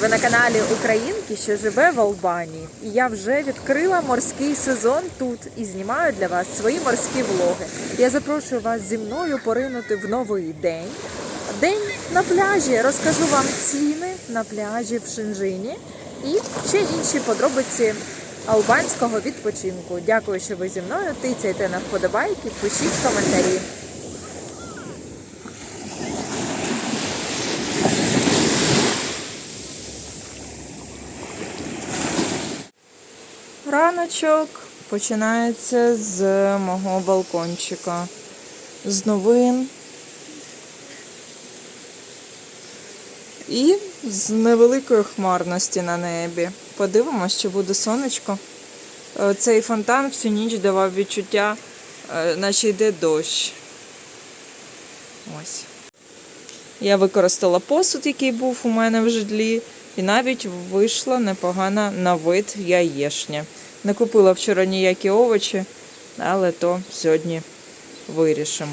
Ви на каналі Українки, що живе в Албанії. І я вже відкрила морський сезон тут і знімаю для вас свої морські влоги. Я запрошую вас зі мною поринути в новий день. День на пляжі. Розкажу вам ціни на пляжі в Шинжині і ще інші подробиці албанського відпочинку. Дякую, що ви зі мною. Тицяйте на вподобайки, пишіть коментарі. Раночок починається з мого балкончика, з новин і з невеликої хмарності на небі. Подивимось, чи буде сонечко. Е, Цей фонтан всю ніч давав відчуття, е, наче йде дощ. Ось. Я використала посуд, який був у мене в житлі, і навіть вийшла непогана на вид яєшня. Не купила вчора ніякі овочі, але то сьогодні вирішимо.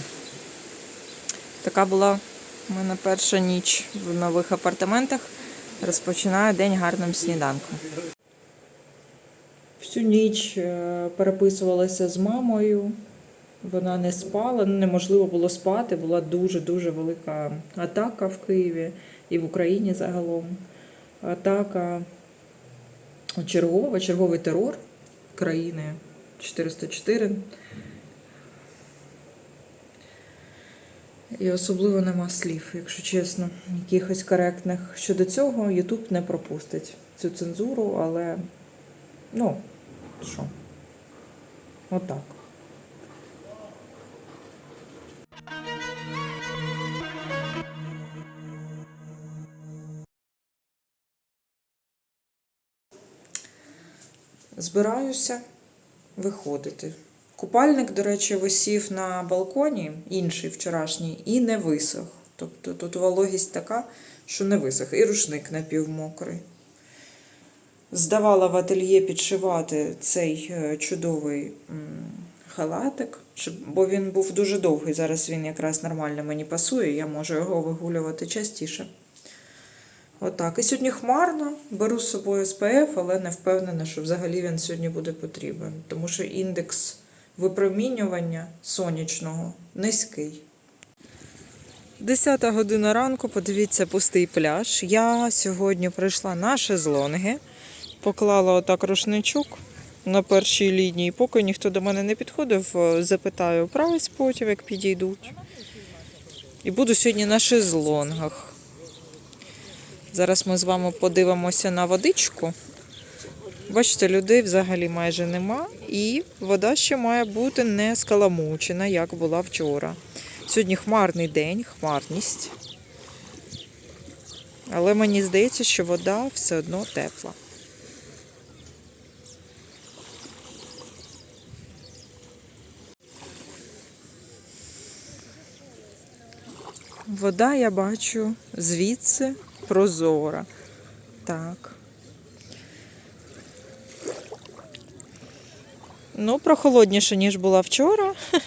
Така була у мене перша ніч в нових апартаментах. Розпочинаю день гарним сніданком. Всю ніч е, переписувалася з мамою. Вона не спала, неможливо було спати. Була дуже-дуже велика атака в Києві і в Україні загалом. Атака чергова, черговий терор країни 404. І особливо нема слів, якщо чесно, якихось коректних. Щодо цього Ютуб не пропустить цю цензуру, але ну, що? Отак. Збираюся виходити. Купальник, до речі, висів на балконі, інший вчорашній, і не висох. Тобто тут вологість така, що не висох. І рушник напівмокрий. Здавала в ательє підшивати цей е, чудовий халатик, бо він був дуже довгий. Зараз він якраз нормально мені пасує, я можу його вигулювати частіше. Отак. І сьогодні хмарно, беру з собою SPF, але не впевнена, що взагалі він сьогодні буде потрібен, тому що індекс випромінювання сонячного низький. 10 година ранку, подивіться, пустий пляж. Я сьогодні прийшла на шезлонги, поклала отак рушничок на першій лінії. Поки ніхто до мене не підходив, е, запитаю прайс потім, як підійдуть. І буду сьогодні на шезлонгах. Зараз ми з вами подивимося на водичку. Бачите, людей взагалі майже нема, і вода ще має бути не скаламучена, як була вчора. Сьогодні хмарний день, хмарність. Але мені здається, що вода все одно тепла. Вода я бачу звідси прозора. Так. Ну, прохолодніше, ніж була вчора.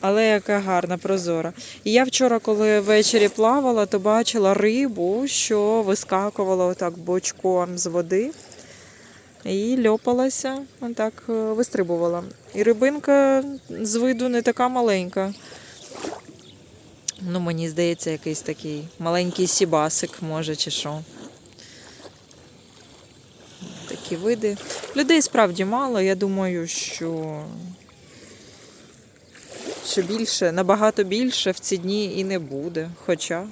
Але яка гарна, прозора. І я вчора, коли ввечері плавала, то бачила рибу, що вискакувала отак бочком з води. І льопалася, отак е, вистрибувала. І рибинка з виду не така маленька. Ну, мені здається, якийсь такий маленький сібасик, може, чи що. Такі види. Людей справді мало. Я думаю, що, що більше, набагато більше в ці дні і не буде. Хоча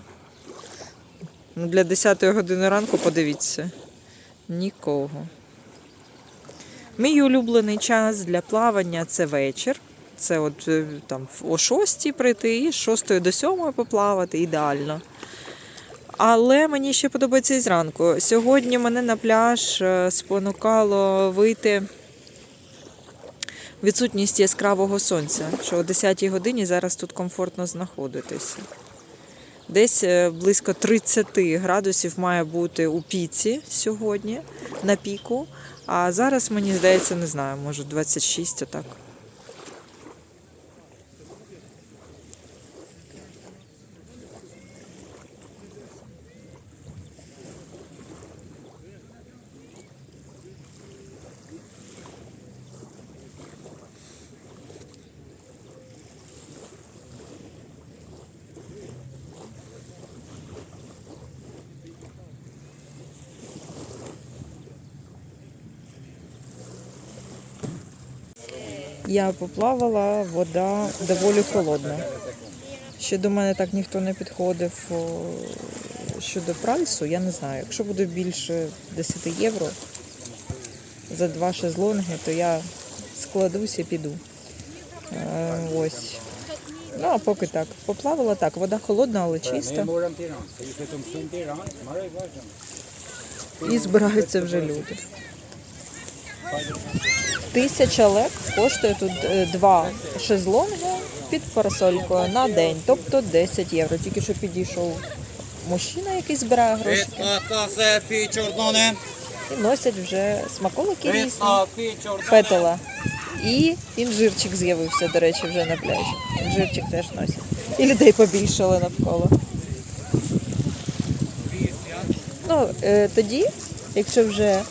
ну, для 10 години ранку подивіться. Нікого. Мій улюблений час для плавання це вечір. Це от е, там о 6 прийти і з 6 до 7 поплавати ідеально. Але мені ще подобається і зранку. Сьогодні мене на пляж е, спонукало вийти відсутність яскравого сонця, що о 10 годині зараз тут комфортно знаходитися. Десь е, близько 30 градусів має бути у піці сьогодні на піку. А зараз, мені здається, не знаю, може 26 отак. Я поплавала, вода доволі холодна. Ще до мене так ніхто не підходив щодо прайсу, я не знаю. Якщо буде більше 10 євро за два шезлонги, то я складусь і піду. Е, ось. Ну, а поки так. Поплавала так. Вода холодна, але чиста. І збираються вже люди. Тисяча лек коштує тут е, два шезлонги під парасолькою на день, тобто 10 євро. Тільки що підійшов мужчина, який збирає гроші, і носять вже смаколики різні, петела. І інжирчик з'явився, до речі, вже на пляжі. Інжирчик теж носять. І людей побільшало навколо. Ну, е, тоді, якщо вже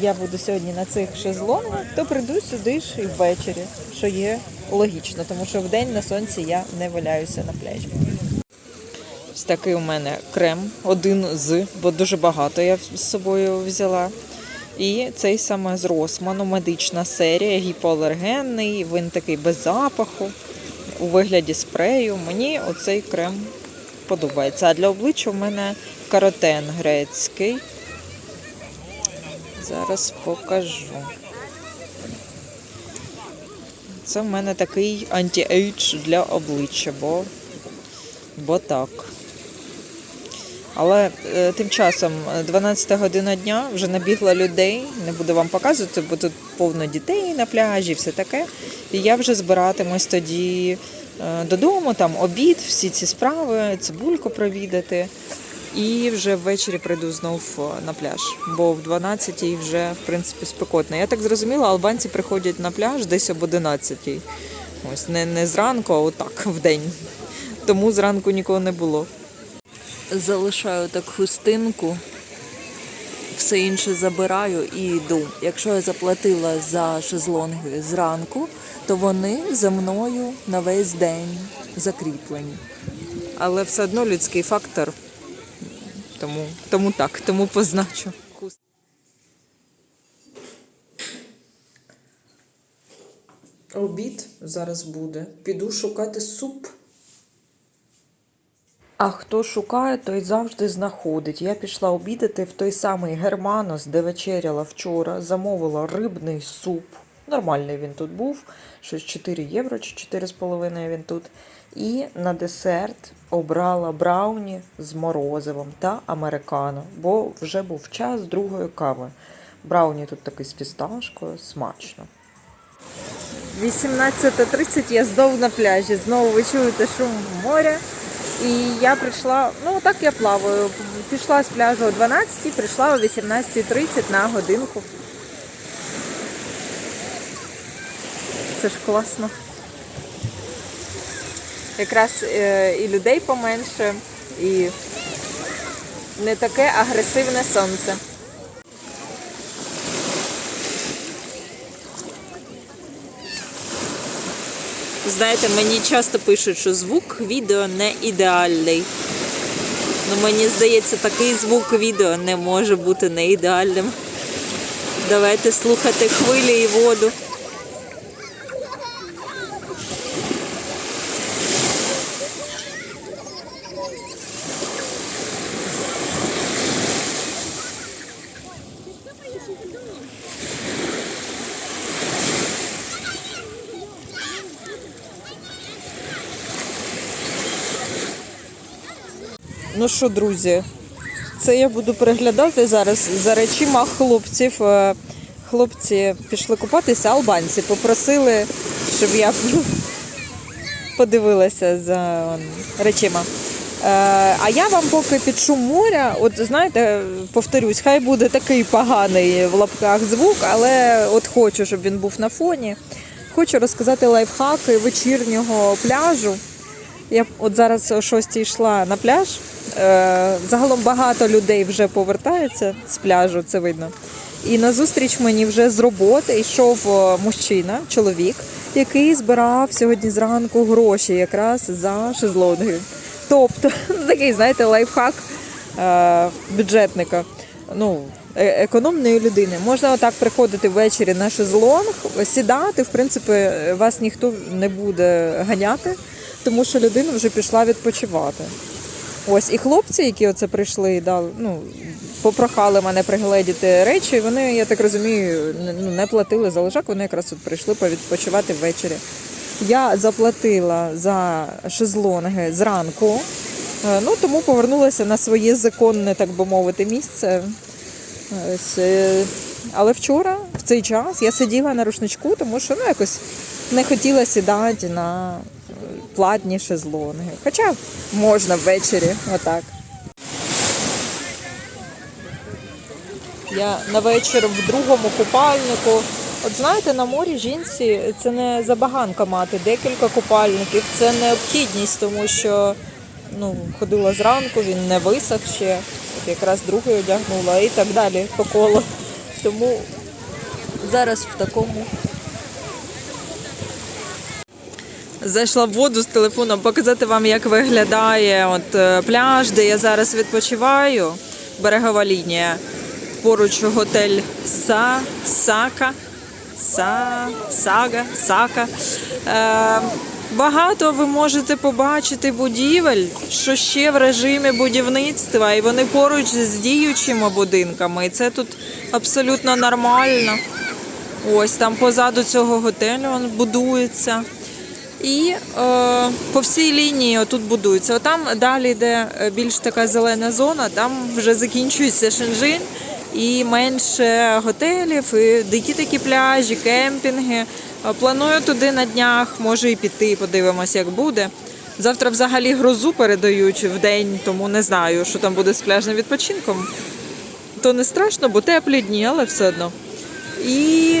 я буду сьогодні на цих шезлонгах, то прийду сюди ж і ввечері, що є логічно, тому що вдень на сонці я не валяюся на пляжі. Ось такий у мене крем, один з, бо дуже багато я з собою взяла. І цей саме з Росману, медична серія, гіпоалергенний, він такий без запаху, у вигляді спрею. Мені оцей крем подобається. А для обличчя в мене каротен грецький. Зараз покажу. Це в мене такий анті-ейдж для обличчя, бо, бо так. Але е, тим часом е, 12 година дня вже набігла людей. Не буду вам показувати, бо тут повно дітей на пляжі, все таке. І я вже збиратимусь тоді е, додому, там обід, всі ці справи, цибульку провідати. І вже ввечері прийду знов е, на пляж, бо в 12-й вже в принципі спекотно. Я так зрозуміла, албанці приходять на пляж десь об 11. Ось не, не зранку, а отак в день. Тому зранку нікого не було. Залишаю так хустинку, все інше забираю і йду. Якщо я заплатила за шезлонги зранку, то вони за мною на весь день закріплені. Але все одно людський фактор. Тому, тому так, тому позначу. Обід зараз буде. Піду шукати суп. А хто шукає, той завжди знаходить. Я пішла обідати в той самий Германос, де вечеряла вчора, замовила рибний суп. Нормальний він тут був, щось 4 євро чи 4,5 він тут. І на десерт обрала брауні з морозивом та американо, бо вже був час другої кави. Брауні тут такий з фісташкою, смачно. 18.30 я знову на пляжі. Знову ви чуєте шум моря. І я прийшла, ну так я плаваю. Пішла з пляжу о 12, прийшла о 18.30 на годинку. Це ж класно. Якраз е, і людей поменше, і не таке агресивне сонце. Знаєте, мені часто пишуть, що звук відео не ідеальний. Ну, мені здається, такий звук відео не може бути не ідеальним. Давайте слухати хвилі і воду. Ну що, друзі, це я буду переглядати зараз за речима хлопців. Е, Хлопці пішли купатися, албанці попросили, щоб я подивилася за речима. Е, А я вам поки під шум моря, от знаєте, повторюсь, хай буде такий поганий в лапках звук, але от хочу, щоб він був на фоні. Хочу розказати лайфхаки вечірнього пляжу. Я от зараз о 6 йшла на пляж. Е, Загалом багато людей вже повертається з пляжу, це видно. І назустріч мені вже з роботи йшов мужчина, чоловік, який збирав сьогодні зранку гроші якраз за шезлонги. Тобто такий, знаєте, лайфхак е, бюджетника. Ну, е- економної людини. Можна отак приходити ввечері на шезлонг, сідати. В принципі, вас ніхто не буде ганяти, тому що людина вже пішла відпочивати. Ось і хлопці, які оце прийшли, да, ну, попрохали мене пригледіти речі. Вони, я так розумію, не- ну, не платили за лежак, вони якраз от прийшли повідпочивати ввечері. Я заплатила за шезлонги зранку, е, ну тому повернулася на своє законне, так би мовити, місце. Ось, е, але вчора, в цей час, я сиділа на рушничку, тому що ну, якось не хотіла сідати на е, платні шезлонги. Хоча можна ввечері, отак. Я на вечір в другому купальнику. От знаєте, на морі жінці це не забаганка мати декілька купальників, це необхідність, тому що ну, ходила зранку, він не висох ще, от якраз другий одягнула і так далі по колу. Тому зараз в такому. Зайшла в воду з телефоном показати вам, як виглядає от, е, пляж, де я зараз відпочиваю. Берегова лінія. Поруч готель Са, Сака. Са, Сага, Сака. Е, багато ви можете побачити будівель, що ще в режимі будівництва, і вони поруч з діючими будинками. І це тут абсолютно нормально. Ось там позаду цього готелю він будується. І е, по всій лінії тут будується. Отам далі йде е, більш така зелена зона, там вже закінчується Шенжин і менше готелів, і дикі такі пляжі, кемпінги. Е, Планую туди на днях, може і піти, подивимось, як буде. Завтра взагалі грозу передають в день, тому не знаю, що там буде з пляжним відпочинком. То не страшно, бо теплі дні, але все одно. І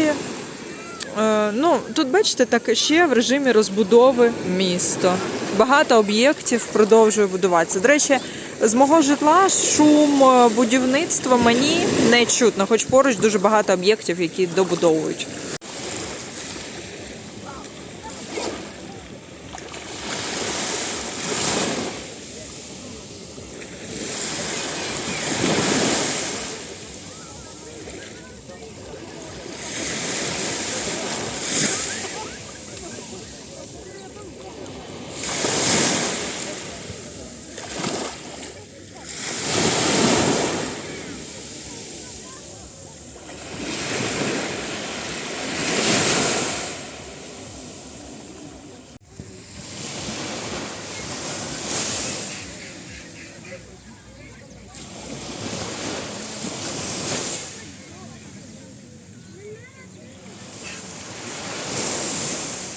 Ну, тут бачите, так ще в режимі розбудови місто. Багато об'єктів продовжує будуватися. До речі, з мого житла шум е, будівництва мені не чутно, хоч поруч дуже багато об'єктів, які добудовують.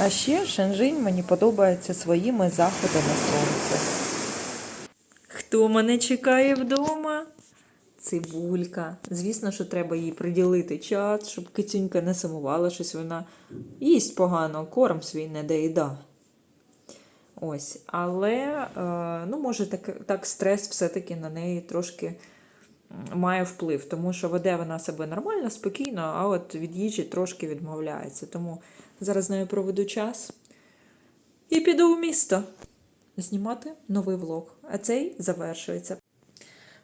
А ще Шенжинь мені подобається своїми заходами сонця. Хто мене чекає вдома? Цибулька. Звісно, що треба їй приділити час, щоб кицюнька не сумувала, щось вона їсть погано, корм свій не доїда. Ось, але е, ну, може так, так стрес все-таки на неї трошки має вплив, тому що веде вона себе нормально, спокійно, а от від їжі трошки відмовляється. Тому зараз нею проведу час і піду в місто знімати новий влог. А цей завершується.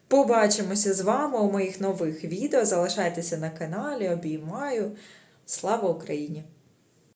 Побачимося з вами у моїх нових відео. Залишайтеся на каналі, обіймаю. Слава Україні!